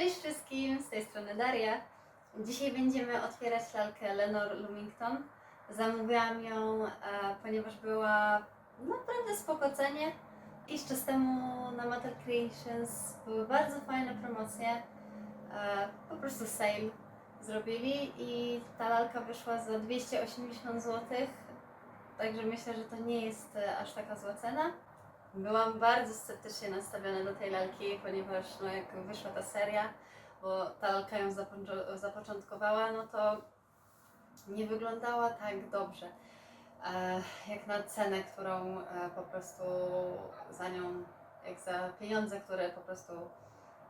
Cześć wszystkim, z tej strony Daria. Dzisiaj będziemy otwierać lalkę Lenore Lumington. Zamówiłam ją, e, ponieważ była naprawdę spoko cenie. Jakiś czas temu na Matter Creations były bardzo fajne promocje. E, po prostu sale zrobili i ta lalka wyszła za 280 zł. Także myślę, że to nie jest e, aż taka zła cena. Byłam bardzo sceptycznie nastawiona do tej lalki, ponieważ no, jak wyszła ta seria, bo ta lalka ją zapoczą- zapoczątkowała, no to nie wyglądała tak dobrze. E, jak na cenę, którą e, po prostu za nią, jak za pieniądze, które po prostu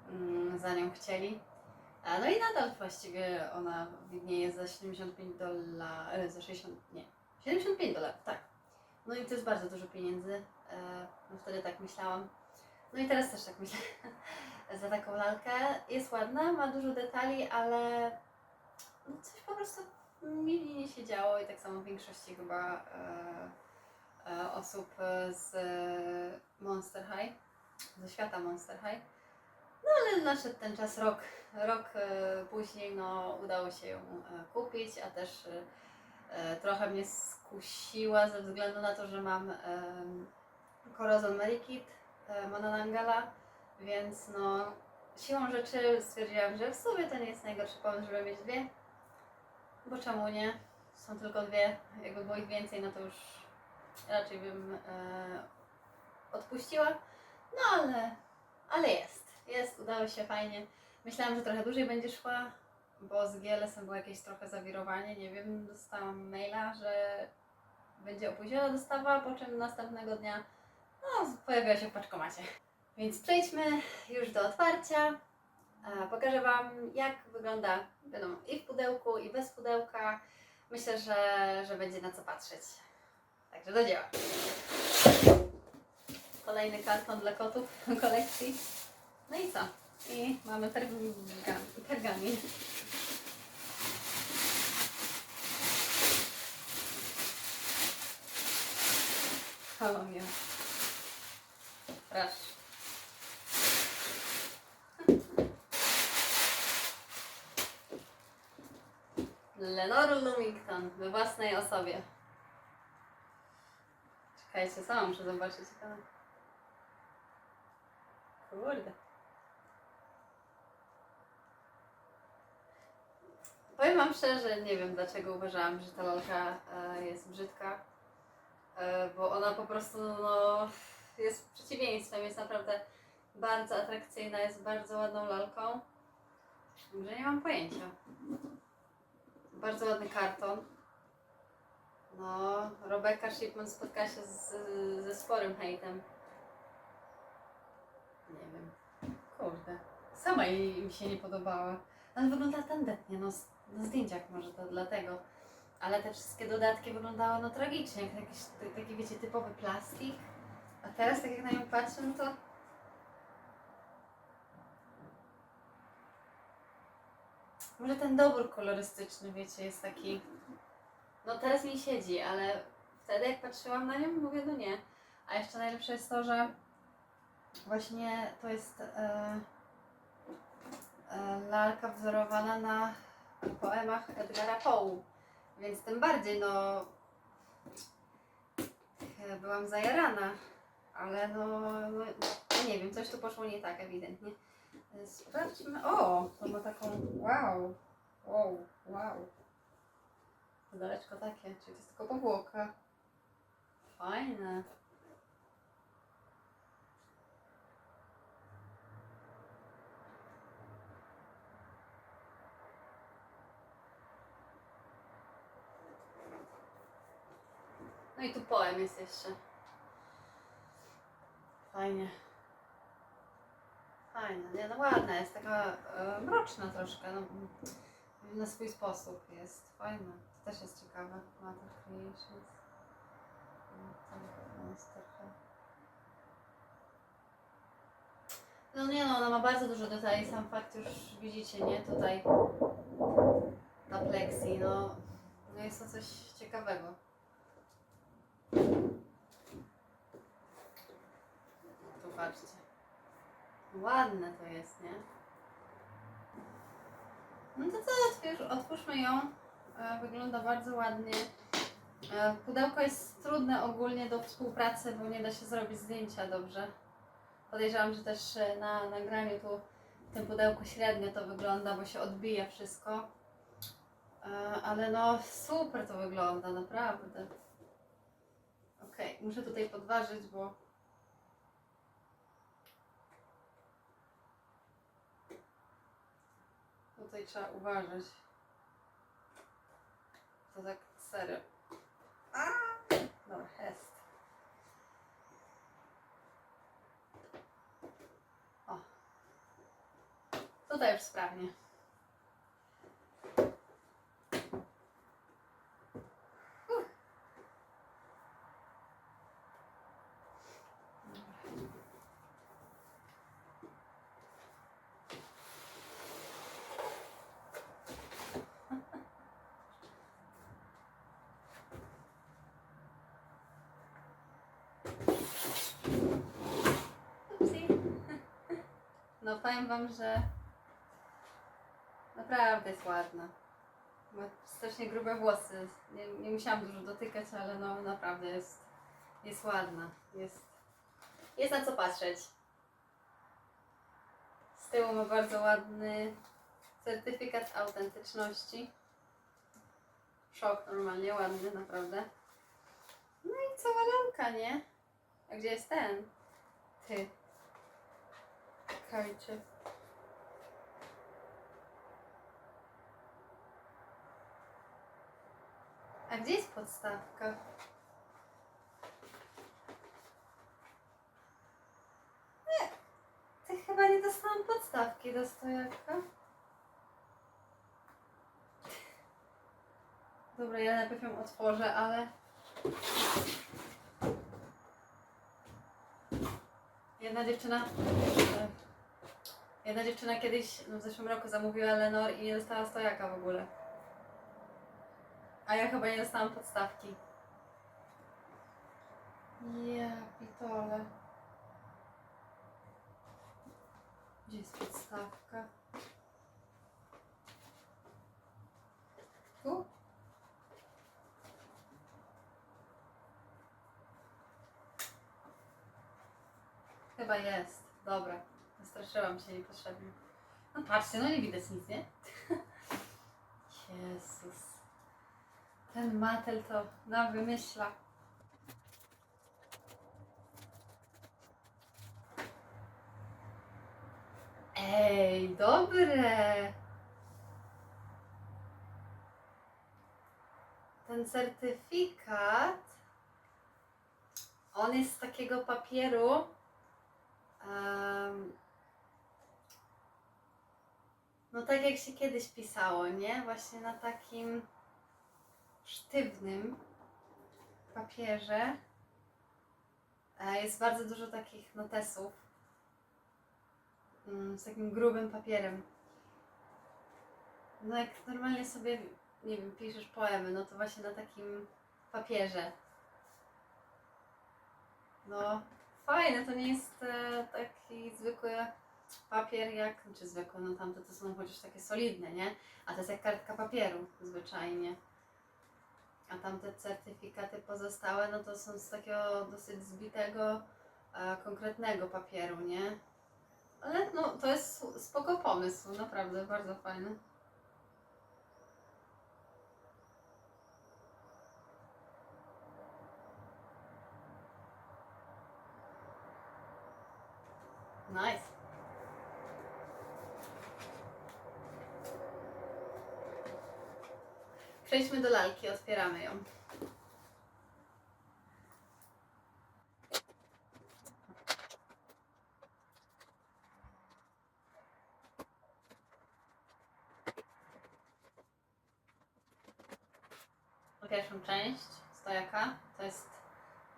mm, za nią chcieli. E, no i nadal właściwie ona widnieje za 75 dolarów, za 60, nie, 75 dolarów, tak. No i to jest bardzo dużo pieniędzy. E, No wtedy tak myślałam. No i teraz też tak myślę. Za taką lalkę. Jest ładna, ma dużo detali, ale no coś po prostu mi nie się działo i tak samo w większości chyba e, e, osób z Monster High, ze świata Monster High. No ale nadszedł ten czas, rok, rok później no, udało się ją kupić, a też trochę mnie skusiła ze względu na to, że mam Corazon Merikit e, Mononangala, więc no siłą rzeczy stwierdziłam, że w sumie to nie jest najgorszy pomysł, żeby mieć dwie, bo czemu nie? Są tylko dwie, jakby było ich więcej, no to już raczej bym e, odpuściła, no ale, ale jest, jest, udało się fajnie. Myślałam, że trochę dłużej będzie szła, bo z GLS-em było jakieś trochę zawirowanie, nie wiem, dostałam maila, że będzie opóźniona dostawa, po czym następnego dnia no, pojawiła się w paczkomacie. Więc przejdźmy już do otwarcia. E, Pokażę Wam, jak wygląda, wiadomo, i w pudełku, i bez pudełka. Myślę, że, że będzie na co patrzeć. Także do dzieła. Kolejny karton dla kotów kolekcji. No i co? I mamy pergamin. pergamin. Halo mnie. Proszę. Lenore Lumington we własnej osobie. Czekajcie, sama muszę zobaczyć. Kurde. Powiem Wam szczerze, nie wiem dlaczego uważałam, że ta lalka e, jest brzydka, bo ona po prostu no, jest przeciwieństwem, jest naprawdę bardzo atrakcyjna, jest bardzo ładną lalką. Że nie mam pojęcia. Bardzo ładny karton. No, Rebecca Shipman spotkała się z, ze sporym hejtem. Nie wiem. Kurde. Sama jej mi się nie podobała. Ale wygląda tandetnie, no na zdjęciach może to dlatego. Ale te wszystkie dodatki wyglądały no tragicznie, jak jakiś taki wiecie typowy plastik. A teraz tak jak na nią patrzę, no to Może ten dobór kolorystyczny, wiecie, jest taki. No teraz mi siedzi, ale wtedy jak patrzyłam na nią, mówię, no nie. A jeszcze najlepsze jest to, że właśnie to jest e, e, lalka wzorowana na poemach Edgara Poe. Więc tym bardziej, no. Byłam zajarana, ale no, no nie wiem, coś tu poszło nie tak ewidentnie. Sprawdźmy. O, to ma taką. Wow. Wow, wow. Daleczko takie. Czyli to jest tylko powłoka. Fajne. No i tu poem jest jeszcze. Fajnie. Fajna, nie, no ładna jest, taka e, mroczna troszkę, no, na swój sposób jest, fajna. To też jest ciekawe, Matter Creations. No nie no, ona ma bardzo dużo detali, sam fakt już widzicie, nie, tutaj na plexi, no, no jest to coś ciekawego. Tu patrzcie. Ładne to jest, nie? No to co, otwórz, otwórzmy ją. E, Wygląda bardzo ładnie. E, Pudełko jest trudne ogólnie do współpracy, bo nie da się zrobić zdjęcia dobrze. Podejrzewam, że też e, na nagraniu tu w tym pudełku średnio to wygląda, bo się odbija wszystko. Ale no super to wygląda, naprawdę. Okej, muszę tutaj podważyć, bo tutaj trzeba uważać. To tak serio. A! Dobra, jest. O. Tutaj już sprawnie. No powiem wam, że naprawdę jest ładna. Ma strasznie grube włosy. Nie, nie musiałam dużo dotykać, ale no naprawdę jest, jest ładna. Jest, jest na co patrzeć. Z tyłu ma bardzo ładny certyfikat autentyczności. Szok normalnie, ładny, naprawdę. No i cała lalka, nie? A gdzie jest ten? Ty. Czekajcie. A gdzie jest podstawka? Nie. Ty chyba nie dostałam podstawki do stojaka. Dobra, ja najpierw ją otworzę, ale... Jedna dziewczyna... Jedna dziewczyna kiedyś no w zeszłym roku zamówiła Lenor i nie dostała stojaka w ogóle. A ja chyba nie dostałam podstawki. Ja pitole. Gdzie jest podstawka? Tu? Chyba jest. Dobra. Zastraszyłam się niepotrzebnie. No patrzcie, no nie widać nic, nie? Jezus. Ten matel to nam wymyśla. Ej, dobre! Ten certyfikat, on jest z takiego papieru, em, no tak jak się kiedyś pisało, nie? Właśnie na takim sztywnym papierze. E, Jest bardzo dużo takich notesów mm, z takim grubym papierem. No jak normalnie sobie, nie wiem, piszesz poemy, no to właśnie na takim papierze. No, fajne, to nie jest e, taki zwykły papier jak, czy zwykły, no tamte to są chociaż takie solidne, nie? A to jest jak kartka papieru zwyczajnie. A tamte certyfikaty pozostałe, no to są z takiego dosyć zbitego, e, konkretnego papieru, nie? Ale no, to jest spoko pomysł, naprawdę, bardzo fajny. Nice. Przejdźmy do lalki, otwieramy ją. Pierwszą część stojaka to jest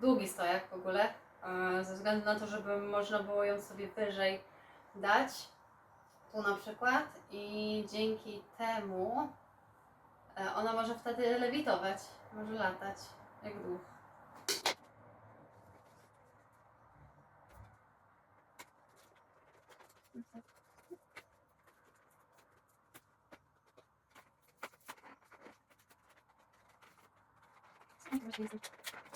długi stojak w ogóle, e, ze względu na to, żeby można było ją sobie wyżej dać. Tu na przykład i dzięki temu E, ona może wtedy lewitować, może latać, jak duch. Thank you.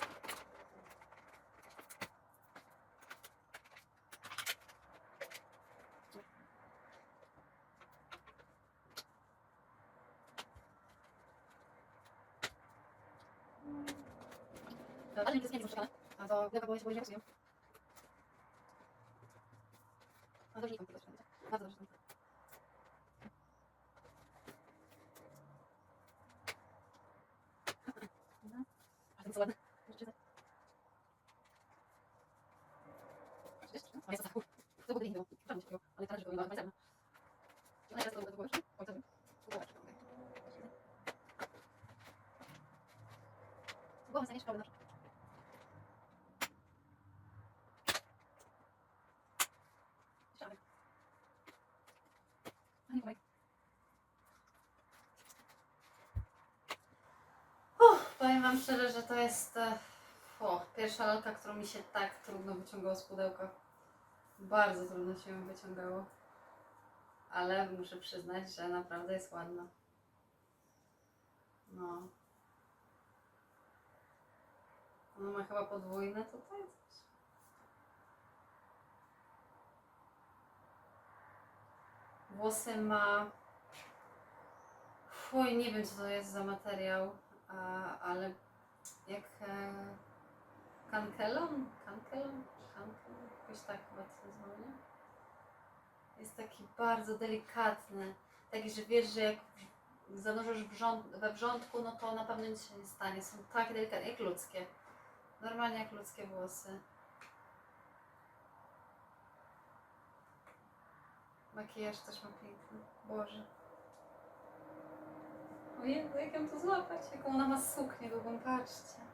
A to lewa była się nie. A dobrze, tam tego Bardzo dobrze. Dobra. Ale to co. Jeszcze Ale jest to To nie było. Czemu się było? Ale teraz, że bardzo Czy ona teraz to było? Oj, co wiem? Głowę, okej. Głowę prawda? Jeszcze raz. A nie, kolej. Uff, powiem Wam szczerze, że to jest e, o, pierwsza lalka, którą mi się tak trudno wyciągało z pudełka. Bardzo trudno się ją wyciągało. Ale muszę przyznać, że naprawdę jest ładna. No. Ona ma chyba podwójne tutaj coś. Włosy ma. Fuj, nie wiem co to jest za materiał, ale jak e, kankelon? Kankelon? Kankelon? Jakoś tak chyba to nazywa, nie? Jest taki bardzo delikatny. Taki, że wiesz, że jak zanurzasz wrząt, we wrzątku, no to na pewno nic się nie stanie. Są tak delikatne, jak ludzkie. Normalnie jak ludzkie włosy. Makijaż też ma piękny. Boże. Ojej, jak ją tu złapać? Jaką ona ma suknię długą, patrzcie.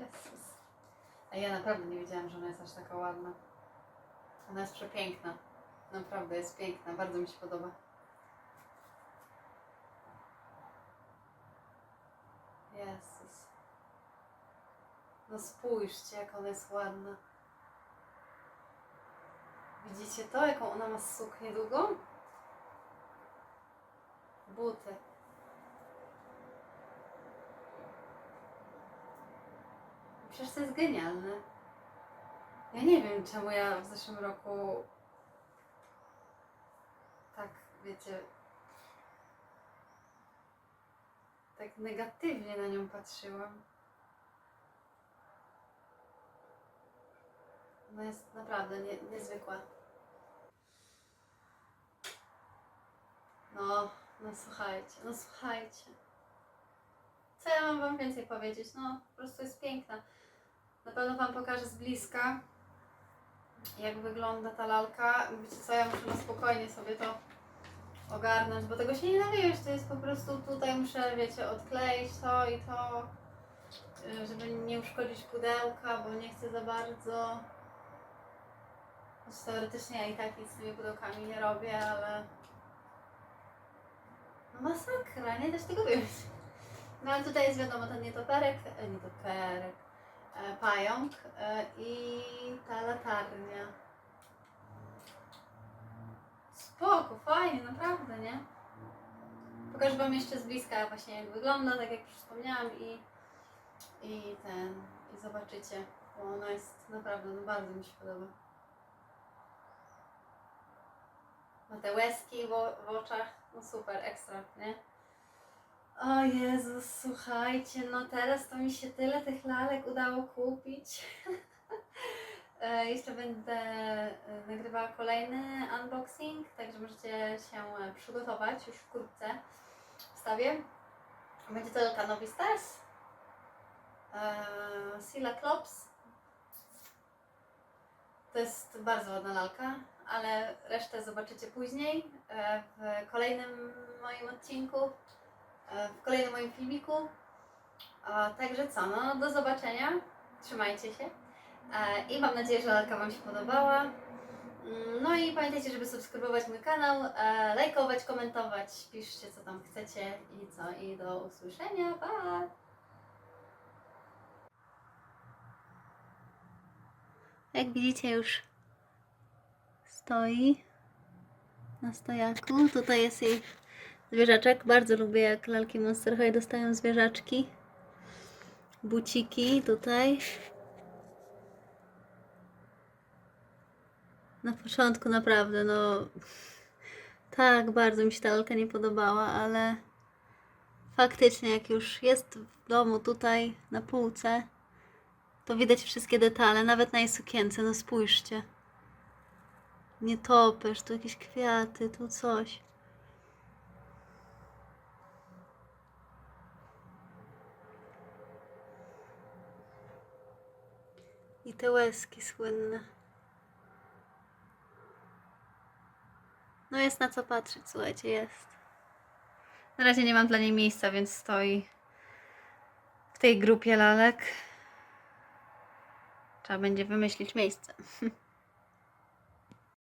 Jezus. A ja naprawdę nie wiedziałam, że ona jest aż taka ładna. Ona jest przepiękna. Naprawdę jest piękna, bardzo mi się podoba. Jezus. No spójrzcie, jak ona jest ładna. Widzicie to, jaką ona ma suknię długą? Buty. Przecież to jest genialne. Ja nie wiem, czemu ja w zeszłym roku tak, wiecie, tak negatywnie na nią patrzyłam. Ona jest naprawdę nie, niezwykła. No, no słuchajcie, no słuchajcie. Co ja mam wam więcej powiedzieć? No, po prostu jest piękna. Na pewno wam pokażę z bliska, jak wygląda ta lalka. Wiecie co, ja muszę na spokojnie sobie to ogarnąć, bo tego się nie nawiesz, to jest po prostu tutaj muszę, wiecie, odkleić to i to, y, żeby nie uszkodzić pudełka, bo nie chcę za bardzo. Choć teoretycznie ja i tak nic z tymi pudełkami nie robię, ale no masakra, nie się tego wyjąć. No ale tutaj jest wiadomo ten nietoperek, e, nietoperek, e, pająk e, i ta latarnia. Spoko, fajnie, naprawdę, nie? Pokażę Wam jeszcze z bliska właśnie jak wygląda, tak jak już wspomniałam i, i ten, i zobaczycie, bo ona jest naprawdę, no bardzo mi się podoba. Ma te łezki w, oczach, no super, ekstra, nie? O Jezus, słuchajcie, no teraz to mi się tyle tych lalek udało kupić. E, Jeszcze będę e, nagrywała kolejny unboxing, także możecie się e, przygotować już wkrótce. Wstawię. Będzie to lalka Novi Stars. Sila Klops. To jest bardzo ładna lalka, ale resztę zobaczycie później e, w kolejnym moim odcinku, e, w kolejnym moim filmiku. Także co, no do zobaczenia. Trzymajcie się. E, I mam nadzieję, że lalka Wam się podobała. Mm, No i pamiętajcie, żeby subskrybować mój kanał, lajkować, komentować, piszcie co tam chcecie i co. I do usłyszenia. Pa! Jak widzicie już stoi na stojaku. Tutaj jest jej zwierzaczek. Bardzo lubię jak lalki Monster High dostają zwierzaczki. Buciki tutaj. Na początku naprawdę, no tak, bardzo mi się ta lalka nie podobała, ale faktycznie jak już jest w domu tutaj na półce, to widać wszystkie detale, nawet na jej sukience, no spójrzcie. Nie topesz, tu jakieś kwiaty, tu coś. I te łezki słynne. No jest na co patrzeć, słuchajcie, jest. Na razie nie mam dla niej miejsca, więc stoi w tej grupie lalek. Trzeba będzie wymyślić miejsce.